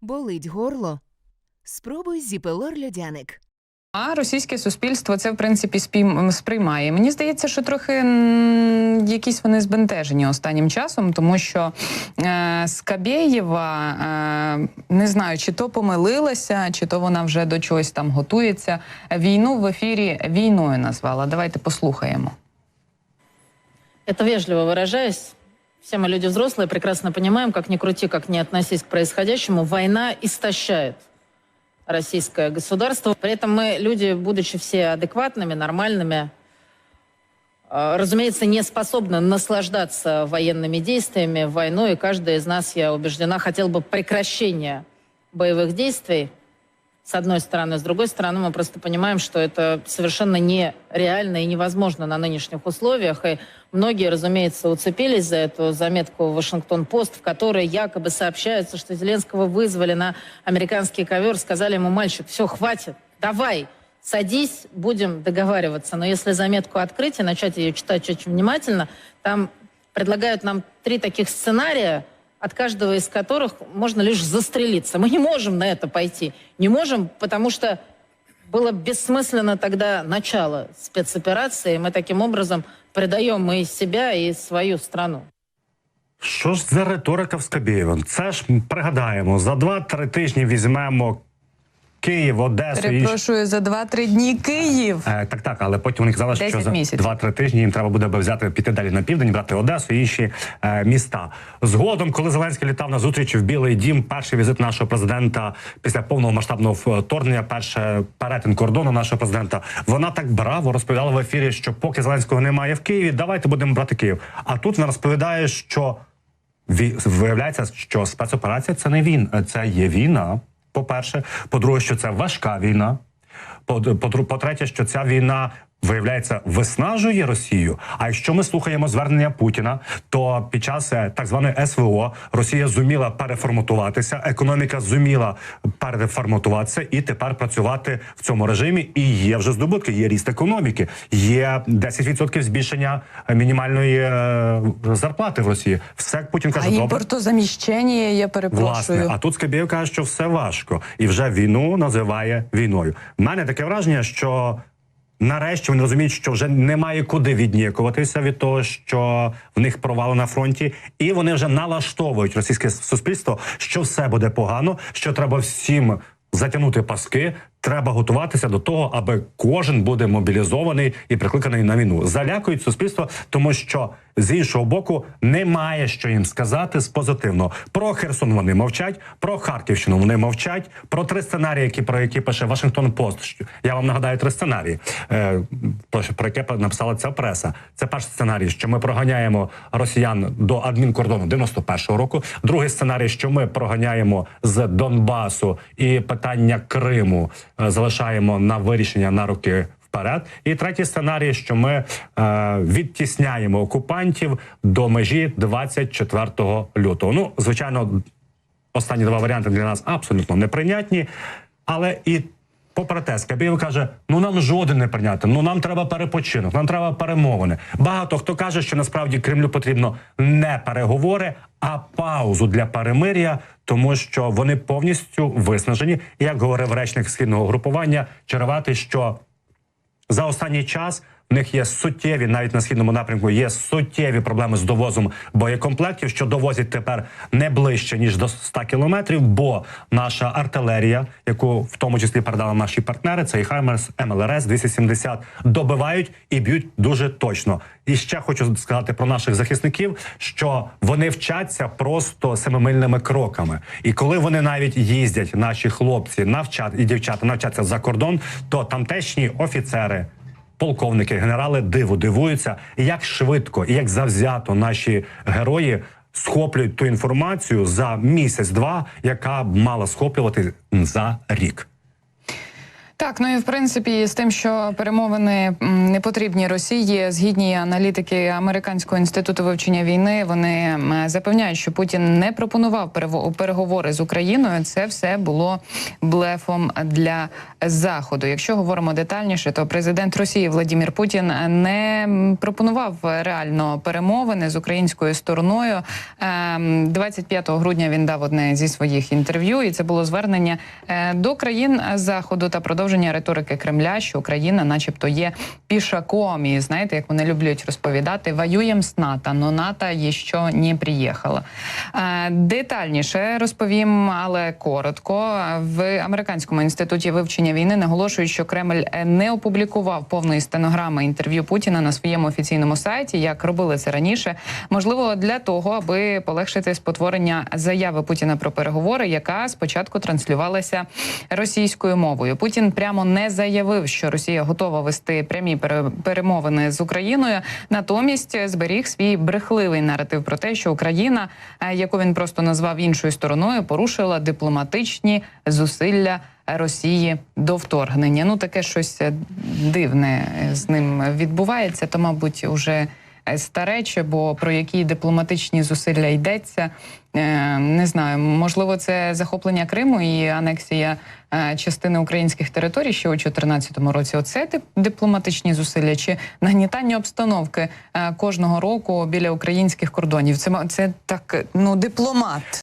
Болить горло? Спробуй зіпелор льодяник. А російське суспільство це в принципі спім- сприймає. Мені здається, що трохи м, якісь вони збентежені останнім часом, тому що е, Скабєєва е, не знаю, чи то помилилася, чи то вона вже до чогось там готується. Війну в ефірі війною назвала. Давайте послухаємо. Это вежливо выражаясь. Все мы люди взрослые, прекрасно понимаем, как ни крути, как ни относись к происходящему, война истощает российское государство. При этом мы, люди, будучи все адекватными, нормальными, э, разумеется, не способны наслаждаться военными действиями, войной. И каждый из нас, я убеждена, хотел бы прекращения боевых действий с одной стороны. С другой стороны, мы просто понимаем, что это совершенно нереально и невозможно на нынешних условиях. И многие, разумеется, уцепились за эту заметку Вашингтон-Пост, в которой якобы сообщается, что Зеленского вызвали на американский ковер, сказали ему, мальчик, все, хватит, давай, садись, будем договариваться. Но если заметку открыть и начать ее читать очень внимательно, там предлагают нам три таких сценария, от каждого из которых можно лишь застрелиться. Мы не можем на это пойти. Не можем, потому что было бессмысленно тогда начало спецоперации. Мы таким образом предаем и себя, и свою страну. Що ж за риторика в Скабєєва? Це ж м, пригадаємо, за два-три тижні візьмемо Київ, Одесу і Перепрошую за 2-3 дні Київ. Е, так, так, але потім вони казали, що за місяців. 2-3 тижні їм треба буде взяти піти далі на південь, брати Одесу і інші е, міста. Згодом, коли Зеленський літав на зустріч в Білий Дім, перший візит нашого президента після повного масштабного вторгнення, перше перетин кордону нашого президента, вона так браво розповідала в ефірі, що поки Зеленського немає в Києві, давайте будемо брати Київ. А тут вона розповідає, що виявляється, що спецоперація це не він, це є війна. По-перше, по-друге, що це важка війна. По- по- По-третє, що ця війна. Виявляється, виснажує Росію. А якщо ми слухаємо звернення Путіна, то під час е, так званої СВО Росія зуміла переформатуватися, економіка зуміла переформатуватися і тепер працювати в цьому режимі. І є вже здобутки, є ріст економіки, є 10% збільшення мінімальної е, зарплати в Росії. Все Путін А каже, добре. імпортозаміщення, я перепрошую. Власне, а тут Скабєєв каже, що все важко, і вже війну називає війною. У мене таке враження, що нарешті вони розуміють, що вже немає куди віднікуватися від того, що в них провали на фронті, і вони вже налаштовують російське суспільство, що все буде погано, що треба всім затягнути паски. Треба готуватися до того, аби кожен буде мобілізований і прикликаний на війну. Залякують суспільство, тому що з іншого боку немає що їм сказати з позитивного. Про Херсон вони мовчать, про Харківщину вони мовчать. Про три сценарії, які про які пише Вашингтон Пост. Я вам нагадаю три сценарії, е, про, яке написала ця преса. Це перший сценарій, що ми проганяємо росіян до адмінкордону 91-го року. Другий сценарій, що ми проганяємо з Донбасу і питання Криму залишаємо на вирішення на роки вперед. І третій сценарій, що ми е, відтісняємо окупантів до межі 24 лютого. Ну, звичайно, останні два варіанти для нас абсолютно неприйнятні, але і. Попри протест. Скабєєв каже: ну нам жоден не прийняти, ну нам треба перепочинок, нам треба перемовини. Багато хто каже, що насправді Кремлю потрібно не переговори, а паузу для перемир'я, тому що вони повністю виснажені. Як говорив речник східного групування Черевати, що за останній час в них є суттєві, навіть на східному напрямку, є суттєві проблеми з довозом боєкомплектів, що довозять тепер не ближче ніж до 100 кілометрів. Бо наша артилерія, яку в тому числі передали наші партнери, це і Хаймерс, МЛРС 270, добивають і б'ють дуже точно. І ще хочу сказати про наших захисників, що вони вчаться просто семимильними кроками. І коли вони навіть їздять, наші хлопці навчат і дівчата навчаться за кордон, то тамтешні офіцери. Полковники, генерали диву дивуються, як швидко і як завзято наші герої схоплюють ту інформацію за місяць-два, яка б мала схоплювати за рік. Так, ну і в принципі, з тим, що перемовини не потрібні Росії, згідні аналітики Американського інституту вивчення війни, вони запевняють, що Путін не пропонував переговори з Україною. Це все було блефом для заходу. Якщо говоримо детальніше, то президент Росії Владимир Путін не пропонував реально перемовини з українською стороною. Ем, 25 грудня він дав одне зі своїх інтерв'ю, і це було звернення е, до країн заходу та продовження риторики Кремля, що Україна, начебто, є пішаком. І знаєте, як вони люблять розповідати, воюємо з НАТО, но НАТО ще не приїхала. Е, Детальніше розповім, але коротко. В американському інституті вивчення війни наголошують, що Кремль не опублікував повної стенограми інтерв'ю Путіна на своєму офіційному сайті, як робили це раніше. Можливо, для того, аби полегшити спотворення заяви Путіна про переговори, яка спочатку транслювалася російською мовою. Путін прямо не заявив, що Росія готова вести прямі пере- перемовини з Україною. Натомість зберіг свій брехливий наратив про те, що Україна, е, яку він просто назвав іншою стороною, порушила дипломатичні зусилля. Росії до вторгнення. Ну таке щось е, дивне е, з ним відбувається. То, мабуть, уже старече, бо про які дипломатичні зусилля йдеться. Е, Не знаю, можливо, це захоплення Криму і анексія е, частини українських територій ще у 2014 році. Оце дип- дипломатичні зусилля чи нагнітання обстановки е, кожного року біля українських кордонів. Це це так ну дипломат.